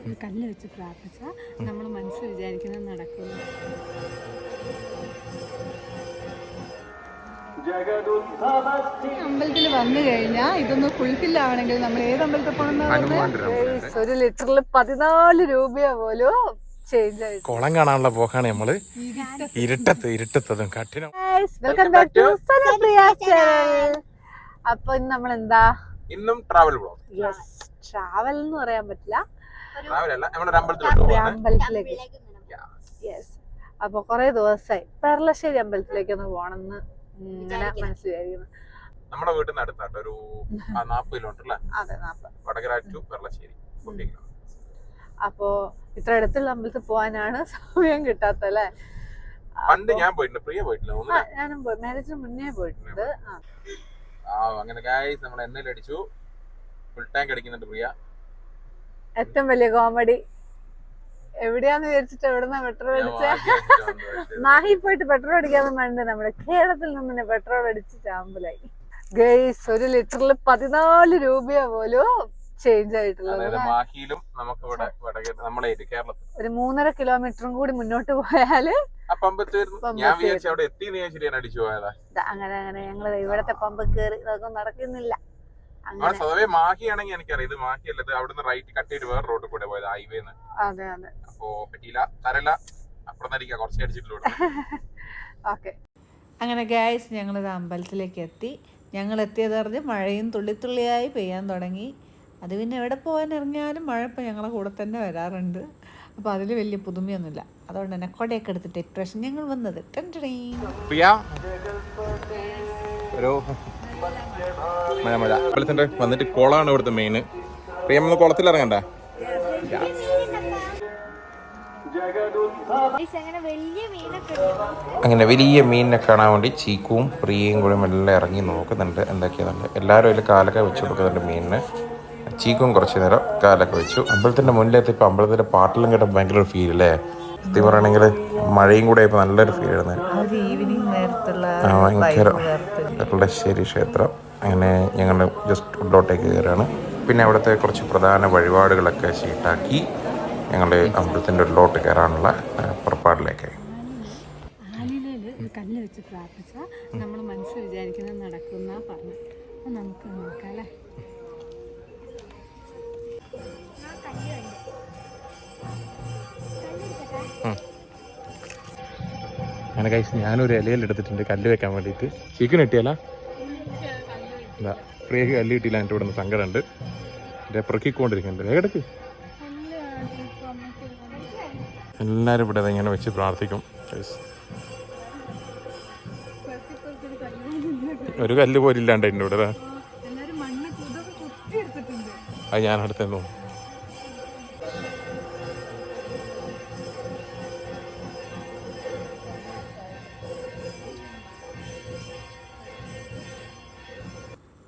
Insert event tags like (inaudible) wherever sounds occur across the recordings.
ഒരു കല്ല് വെച്ച് പ്രാർത്ഥിച്ചാൽ നമ്മൾ മനസ്സ് വിചാരിക്കുന്നത് നടക്കുന്നു. അമ്പലത്തിൽ വന്നു കഴിഞ്ഞാൽ ഇതൊന്ന് ഫുൾഫിൽ ആവണമെങ്കിൽ നമ്മൾ ഏത് അമ്പലത്തിൽ പോകണം ഒരു ലിറ്ററിൽ പതിനാല് രൂപയാ പോലും കുളം കാണാനുള്ള പോക്കാണ് നമ്മൾ. ഇരുട്ടത്ത്. ഇരുട്ടത്തതും കഠിനം. Welcome back to Sanapriya channel അപ്പൊ ഇന്ന് നമ്മൾ എന്താ ഇന്നും ട്രാവൽ ബ്ലോഗ് യെസ് ട്രാവൽ എന്ന് പറയാൻ പറ്റില്ല. ട്രാവൽ അല്ല നമ്മുടെ അമ്പലത്തിലോട്ട് അമ്പലത്തിലേക്ക്. യെസ് അപ്പൊ കുറെ ദിവസമായി. പെർലശ്ശേരി അമ്പലത്തിലേക്ക് ഒന്ന് പോണെന്ന് ഇങ്ങനെ മനസ്സിലായിരിക്കുന്നു നമ്മുടെ വീട്ടിൽ നിന്ന് അടുത്തായിട്ട് ഒരു നാൽപ്പത് കിലോമീറ്റർ അല്ലേ അതെ നാപ്പ വടകര ടു കിലോമീറ്റർ അപ്പോ ഇത്ര അടുത്തുള്ള അമ്പലത്തിൽ പോകാനാണ് (laughs) സമയം കിട്ടാത്തല്ലേ പണ്ട് ഞാൻ പോയിട്ടുണ്ട്. പ്രിയ പോയിട്ടില്ല ആ, ഞാനും മാരേജിന് മുന്നേ പോയിട്ടുണ്ട്. ആ. അങ്ങനെ ഗായ്സ് നമ്മൾ എണ്ണയിൽ അടിച്ചു. ഫുൾ ടാങ്ക് അടിക്കുന്നുണ്ട് പ്രിയ. ഏറ്റവും വലിയ കോമഡി എവിടെയാന്ന് വിചാരിച്ചിട്ട് എവിടുന്ന പെട്രോൾ അടിച്ച? മാഹി പോയിട്ട് പെട്രോൾ അടിക്കാതെ വേണ്ട നമ്മുടെ കേരളത്തിൽ നിന്ന് പെട്രോൾ അടിച്ച് ചാമ്പലായി. ഗൈസ് ഒരു ലിറ്ററിൽ പതിനാല് രൂപയാ പോലും ചേഞ്ച് ആയിട്ടുള്ളത്. മാഹിയിലും നമുക്ക് ഇവിടെ നമ്മളെ കേരളത്തിൽ? ഒരു മൂന്നര കിലോമീറ്ററും കൂടി മുന്നോട്ട് പോയാൽ ഞാൻ വിചാരിച്ചു അവിടെ എത്തി അടിച്ചു പോയതാ. അങ്ങനെ അങ്ങനെ ഞങ്ങൾ ഇവിടത്തെ പമ്പ് കേറി ഇതൊന്നും നടക്കുന്നില്ല. ആ അങ്ങനെ. സ്വതവേ മാഹി ആണെങ്കിൽ എനിക്കറിയാം. ഇത് മാഹി അല്ലത് അവിടുന്ന് റൈറ്റ് കട്ട് ചെയ്ത് വേറെ റോഡിൽ കൂടെ പോയത് ഹൈവേന്ന് അതെ അതെ. അപ്പോ പറ്റിയില്ല. തരല്ല അപ്പുറം നടിക്കാം കുറച്ച് അടിച്ചിട്ടുള്ളൂ ഓക്കെ (laughs) അങ്ങനെ ഗായ്സ് ഞങ്ങളിത് അമ്പലത്തിലേക്ക് എത്തി. ഞങ്ങൾ എത്തിയത് അറിഞ്ഞ് മഴയും തുള്ളിത്തുള്ളിയായി പെയ്യാൻ തുടങ്ങി. അത് പിന്നെ എവിടെ പോകാൻ ഇറങ്ങിയാലും മഴ ഇപ്പം ഞങ്ങളുടെ കൂടെ തന്നെ വരാറുണ്ട്. അപ്പോൾ അതിൽ വലിയ പുതുമയൊന്നുമില്ല. അതുകൊണ്ട് തന്നെ കൊടയൊക്കെ എടുത്തിട്ട് ഇപ്രാവശ്യം ഞങ്ങൾ വന്നത്. പ്രിയ? മഴ മഴ. വന്നിട്ട് കുളമാണ് ഇവിടുത്തെ മെയിൻ പ്രിയ കുളത്തിൽ ഇറങ്ങണ്ട? അങ്ങനെ വലിയ മീനിനെ കാണാൻ വേണ്ടി ചീക്കുവും പ്രിയയും കൂടെ എല്ലാം ഇറങ്ങി നോക്കുന്നുണ്ട്. എന്തൊക്കെയാന്നുണ്ട് എല്ലാവരും അതിൽ കാലൊക്കെ വെച്ച് കൊടുക്കുന്നുണ്ട് മീനിന്. ചീക്കും കുറച്ച് നേരം കാലൊക്കെ വെച്ചു. അമ്പലത്തിന്റെ മുന്നിലെത്തി ഇപ്പോൾ അമ്പലത്തിന്റെ പാട്ടിലും കേട്ടാൽ ഭയങ്കര ഒരു ഫീൽ അല്ലേ? സത്യം പറയണമെങ്കിൽ മഴയും കൂടെ ഇപ്പോൾ നല്ലൊരു ഫീൽ ആണ് ഒരു ഈവനിങ് നേരത്തുള്ള ആ, ഭയങ്കര വെള്ളശ്ശേരി ക്ഷേത്രം. അങ്ങനെ ഞങ്ങൾ ജസ്റ്റ് ഉള്ളോട്ടേക്ക് കയറുകയാണ് പിന്നെ അവിടുത്തെ കുറച്ച് പ്രധാന വഴിപാടുകളൊക്കെ ഷീട്ടാക്കി ഞങ്ങൾ അമ്പലത്തിന്റെ ഉള്ളിലോട്ട് കയറാനുള്ള പുറപ്പാടിലേക്ക് കല്ല് വെച്ച് പ്രാർത്ഥിച്ചാൽ നമ്മൾ മനസ്സിൽ വിചാരിക്കുന്നത് നടക്കുന്ന പറഞ്ഞു അപ്പം നമുക്ക് നോക്കാം അല്ലേ? അങ്ങനെ കഴിച്ച് ഞാനൊരു ഇലയിൽ എടുത്തിട്ടുണ്ട് കല്ല് വെക്കാൻ വേണ്ടിയിട്ട്. ചിക്കൻ കിട്ടിയല്ല? എന്താ പ്രിയക്ക് കല്ല് കിട്ടിയില്ല എന്റെ ഇവിടെ നിന്ന് സങ്കടമുണ്ട്. എന്റെ പെറുക്കിക്കൊണ്ടിരിക്കുന്നുണ്ട്. വേഗം എടുക്ക് എല്ലാവരും ഇവിടെ ഇങ്ങനെ വെച്ച് പ്രാർത്ഥിക്കും. ഒരു കല്ല് പോലില്ലാണ്ട് എന്റെ ഇവിടെ അത് ഞാൻ അടുത്തെന്നു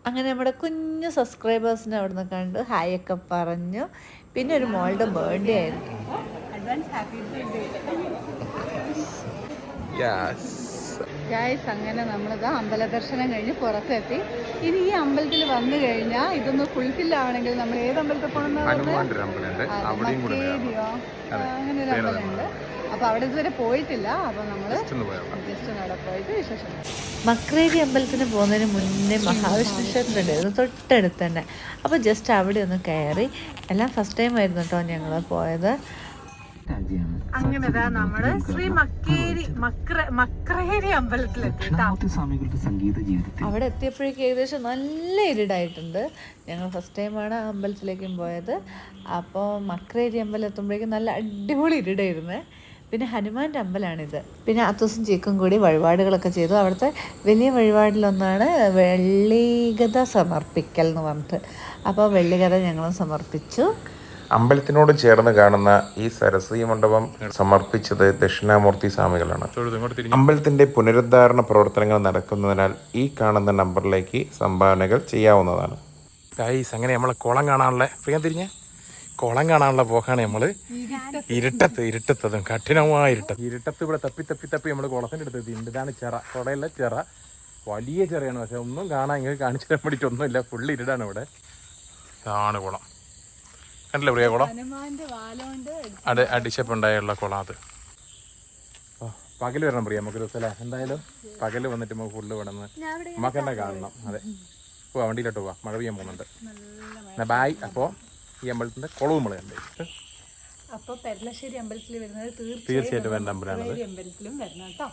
അങ്ങനെ നമ്മുടെ കുഞ്ഞു സബ്സ്ക്രൈബേഴ്സിനെ അവിടുന്ന് കണ്ട്. ഹായ് ഒക്കെ പറഞ്ഞു. പിന്നെ ഒരു മോളുടെ ബർത്ത്ഡേ ആയിരുന്നു. അഡ്വാൻസ് ഹാപ്പി ഗായ്സ് അങ്ങനെ നമ്മളിത് അമ്പല ദർശനം കഴിഞ്ഞ് പുറത്തെത്തി. ഇനി ഈ അമ്പലത്തിൽ വന്നു കഴിഞ്ഞാൽ ഇതൊന്ന് ഫുൾഫിൽ ആണെങ്കിൽ നമ്മൾ ഏത് അമ്പലത്തിൽ പോകണം അങ്ങനെ ഒരു അമ്പലമുണ്ട്. അപ്പൊ അവിടെ ഇതുവരെ പോയിട്ടില്ല. അപ്പൊ നമ്മൾ ജസ്റ്റ് അവിടെ പോയിട്ട് വിശേഷം. മക്രേരി അമ്പലത്തിന് പോകുന്നതിന് മുന്നേ മഹാവിഷ്ണു ക്ഷേത്രം ഉണ്ടായിരുന്നു തൊട്ടടുത്ത് തന്നെ. അപ്പോൾ ജസ്റ്റ് അവിടെ ഒന്ന് കയറി. എല്ലാം ഫസ്റ്റ് ടൈം ആയിരുന്നു കേട്ടോ ഞങ്ങൾ പോയത്. അങ്ങനെ നമ്മൾ ശ്രീ മക്കേരി മക്ര മക്രേരി അമ്പലത്തിലെത്തി കേട്ടോ സ്വാമികളുടെ സംഗീത ജീവിതത്തിൽ. അവിടെ എത്തിയപ്പോഴേക്കും ഏകദേശം നല്ല ഇരുടായിട്ടുണ്ട്. ഞങ്ങൾ ഫസ്റ്റ് ടൈമാണ് ആ അമ്പലത്തിലേക്കും പോയത്. അപ്പോൾ മക്രേരി അമ്പലം എത്തുമ്പോഴേക്കും നല്ല അടിപൊളി ഇരുടായിരുന്നു. പിന്നെ ഹനുമാന്റെ അമ്പലമാണിത് പിന്നെ അത്തൂസും ചേക്കും കൂടി വഴിപാടുകളൊക്കെ ചെയ്തു. അവിടുത്തെ വലിയ വഴിപാടിലൊന്നാണ് വെള്ളികഥ സമർപ്പിക്കൽ എന്ന് പറഞ്ഞിട്ട്. അപ്പോൾ വെള്ളികഥ ഞങ്ങളും സമർപ്പിച്ചു. അമ്പലത്തിനോട് ചേർന്ന് കാണുന്ന ഈ സരസ്വതി മണ്ഡപം സമർപ്പിച്ചത് ദക്ഷിണാമൂർത്തി സ്വാമികളാണ്. അമ്പലത്തിന്റെ പുനരുദ്ധാരണ പ്രവർത്തനങ്ങൾ നടക്കുന്നതിനാൽ ഈ കാണുന്ന നമ്പറിലേക്ക് സംഭാവനകൾ ചെയ്യാവുന്നതാണ്. ഗൈസ് അങ്ങനെ നമ്മളെ കുളം കാണാനുള്ള പ്രിയ തിരിഞ്ഞ. കുളം കാണാനുള്ള പോക്കാണ് നമ്മൾ ഇരുട്ടത്ത് ഇരുട്ടത്തതും കഠിനമായ ഇരുട്ടത്ത്. ഇരുട്ടത്ത് ഇവിടെ തപ്പി തപ്പി തപ്പി നമ്മൾ കുളത്തിന്റെ അടുത്ത് എത്തിയിട്ടുണ്ട് ഇതാണ് ചിറ കുടയല്ല ചെറ. വലിയ ചെറിയാണ് പക്ഷെ ഒന്നും കാണാൻ ഇങ്ങനെ കാണിച്ചു തരാൻ വേണ്ടിയിട്ടൊന്നുമില്ല. ഫുള്ള് ഇരുടാണ് ഇവിടെ. ഇതാണ് കുളം. കണ്ടില്ലേ പ്രിയ കുളം. അതെ അടി അടിച്ചപ്പുണ്ടായുള്ള കുളം അത്. പകൽ വരണം പ്രിയ നമുക്ക് ദിവസം അല്ലേ എന്തായാലും പകൽ വന്നിട്ട് നമുക്ക് ഫുള്ള് വിടന്ന് നമുക്ക് തന്നെ കാണണം. അതെ. പോവാ വണ്ടിയിലോട്ട് പോവാ. മഴ പെയ്യാൻ പോകുന്നുണ്ട്. എന്നാ ബായ് അപ്പോ ഈ അമ്പലത്തിന്റെ കുളവും നമ്മൾ കണ്ടു. അപ്പൊ പെരളശ്ശേരി അമ്പലത്തിൽ വരുന്നത് തീർച്ചയായിട്ടും വേണ്ട അമ്പലമാണ് അമ്പലത്തിലും വരണം കേട്ടോ.